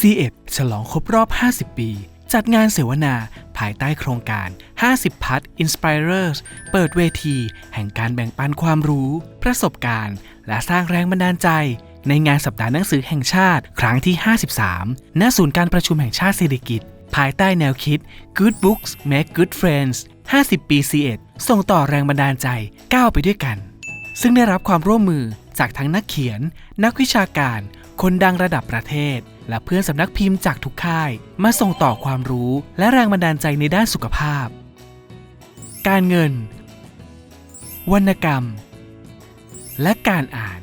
C1 ฉลองครบรอบ 50 ปี จัดงานเสวนาภายใต้โครงการ 50 พัท Inspirers เปิดเวที แห่งการแบ่งปันความรู้ ประสบการณ์ และสร้างแรงบันดาลใจ ในงานสัปดาห์หนังสือแห่งชาติ ครั้งที่ 53 ณ ศูนย์การประชุมแห่งชาติสิริกิติ์ภายใต้แนวคิด Good Books Make Good Friends 50 ปี C1 ส่งต่อแรงบันดาลใจก้าวไปด้วยกัน ซึ่งได้รับความร่วมมือจากทั้งนักเขียน นักวิชาการ คนดังระดับประเทศ และเพื่อนสำนักพิมพ์จากทุกค่าย มาส่งต่อความรู้และแรงบันดาลใจในด้านสุขภาพ การเงิน วรรณกรรม และการอ่าน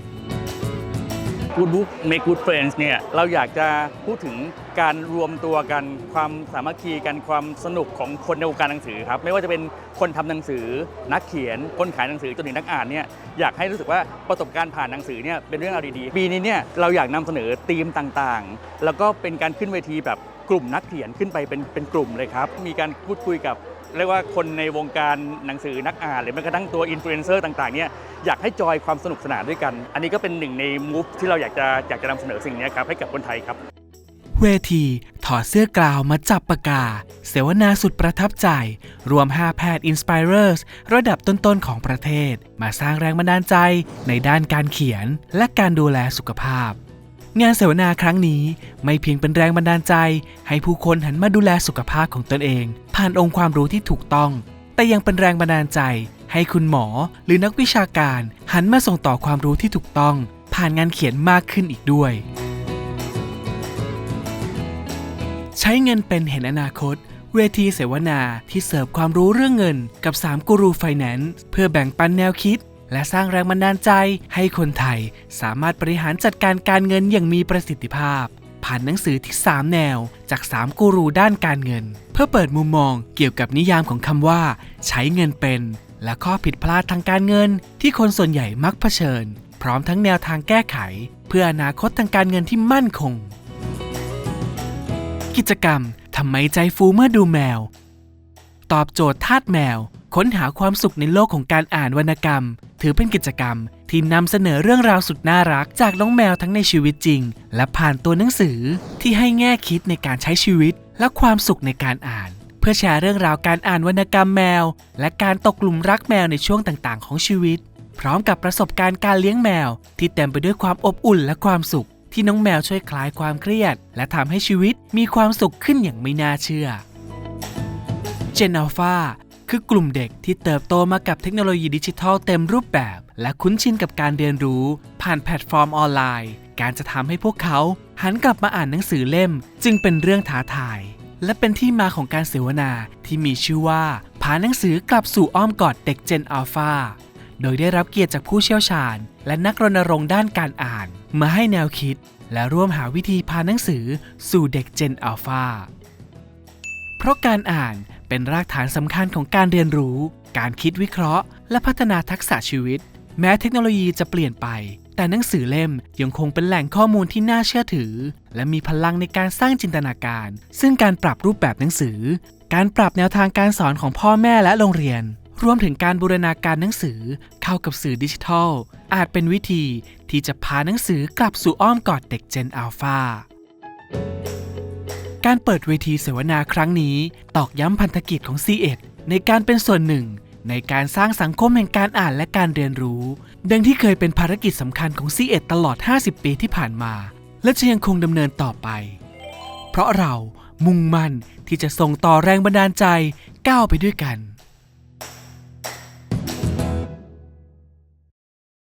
Good Book Make Good Friends เนี่ยเราอยากจะพูดถึงการรวมตัวกันความสามัคคีกันความสนุกของคนในวงการหนังสือครับไม่ว่าจะเป็นคนทำหนังสือนักเขียน คนขายหนังสือจนถึงนักอ่านเนี่ยอยากให้รู้สึกว่าประสบการณ์ผ่านหนังสือเนี่ยเป็นเรื่องราวดีๆปีนี้เนี่ยเราอยากนำเสนอธีมต่างๆ แล้วก็เป็นการขึ้นเวทีแบบกลุ่มนักเขียนขึ้นไปเป็นเป็นกลุ่มเลยครับมีการพูดคุยกับ เรียกว่าคนในวงการหนังสือนักอ่าน หรือแม้กระทั่งตัวอินฟลูเอนเซอร์ต่างๆเนี่ยอยากให้จอยความสนุกสนานด้วยกัน อันนี้ก็เป็นหนึ่งในมูฟที่เราอยากจะอยากจะนำเสนอสิ่งนี้ครับให้กับคนไทยครับ เวที ถอดเสื้อกลาวมาจับปากกา เสวนาสุดประทับใจ รวม 5 แพทย์ Inspirers ระดับต้นๆของประเทศ มาสร้างแรงบันดาลใจในด้านการเขียนและการดูแลสุขภาพงานเสวนาครั้งนี้ไม่เพียงเป็นแรงบันดาลใจ ให้ผู้คนหันมาดูแลสุขภาพของตนเอง ผ่านองค์ความรู้ที่ถูกต้อง แต่ยังเป็นแรงบันดาลใจ ให้คุณหมอหรือนักวิชาการหันมาส่งต่อความรู้ที่ถูกต้อง ผ่านงานเขียนมากขึ้นอีกด้วย ใช้เงินเป็นเห็นอนาคต เวทีเสวนาที่เสิร์ฟความรู้เรื่องเงิน กับ3กูรูไฟแนนซ์เพื่อแบ่งปันแนวคิด และสร้างแรงบันดาลใจ ให้คนไทยสามารถบริหารจัดการการเงินอย่างมีประสิทธิภาพ ผ่านหนังสือที่ 3 แนว จาก 3 กูรูด้านการเงิน เพื่อเปิดมุมมองเกี่ยวกับนิยามของคำว่า ใช้เงินเป็น และข้อผิดพลาดทางการเงิน ที่คนส่วนใหญ่มักเผชิญ พร้อมทั้งแนวทางแก้ไข เพื่ออนาคตทางการเงินที่มั่นคง กิจกรรมทำไมใจฟูเมื่อดูแมว ตอบโจทย์ทาสแมว ค้นหาความสุขในโลกของการอ่านวรรณกรรม ถือเป็นกิจกรรมที่นำเสนอเรื่องราวสุดน่ารัก จากน้องแมวทั้งในชีวิตจริง และผ่านตัวหนังสือที่ให้แง่คิดในการใช้ชีวิต และความสุขในการอ่าน เพื่อแชร์เรื่องราวการอ่านวรรณกรรมแมว และการตกหลุมรักแมวในช่วงต่างๆ ของชีวิต พร้อมกับประสบการณ์การเลี้ยงแมว ที่เต็มไปด้วยความอบอุ่นและความสุข ที่น้องแมวช่วยคลายความเครียด และทำให้ชีวิตมีความสุขขึ้นอย่างไม่น่าเชื่อ Gen Alpha คือกลุ่มเด็กที่เติบโตมากับเทคโนโลยีดิจิทัลเต็มรูปแบบ และคุ้นชินกับการเรียนรู้ ผ่านแพลตฟอร์มออนไลน์ การจะทำให้พวกเขาหันกลับมาอ่านหนังสือเล่ม จึงเป็นเรื่องท้าทาย และเป็นที่มาของการเสวนาที่มีชื่อว่าพาหนังสือกลับสู่อ้อมกอดเด็ก Gen Alpha โดยได้รับเกียรติจากผู้เชี่ยวชาญ และนักรณรงค์ด้านการอ่าน มาให้แนวคิด และร่วมหาวิธีพาหนังสือสู่เด็ก Gen Alpha เพราะการอ่าน เป็นรากฐานสำคัญของการเรียนรู้ การคิดวิเคราะห์ และพัฒนาทักษะชีวิต แม้เทคโนโลยีจะเปลี่ยนไป แต่หนังสือเล่มยังคงเป็นแหล่งข้อมูลที่น่าเชื่อถือ และมีพลังในการสร้างจินตนาการ ซึ่งการปรับรูปแบบหนังสือ การปรับแนวทางการสอนของพ่อแม่และโรงเรียน รวมถึงการบูรณาการหนังสือเข้ากับสื่อดิจิทัล อาจเป็นวิธีที่จะพาหนังสือกลับสู่อ้อมกอดเด็ก Gen Alpha การเปิดเวทีเสวนาครั้งนี้ ตอกย้ำพันธกิจของ C1 ในการเป็นส่วนหนึ่ง ในการสร้างสังคมแห่งการอ่านและการเรียนรู้ ดังที่เคยเป็นภารกิจสำคัญของ C1 ตลอด 50 ปีที่ผ่านมา และจะยังคงดำเนินต่อไป เพราะเรามุ่งมั่นที่จะส่งต่อแรงบันดาลใจก้าวไปด้วยกัน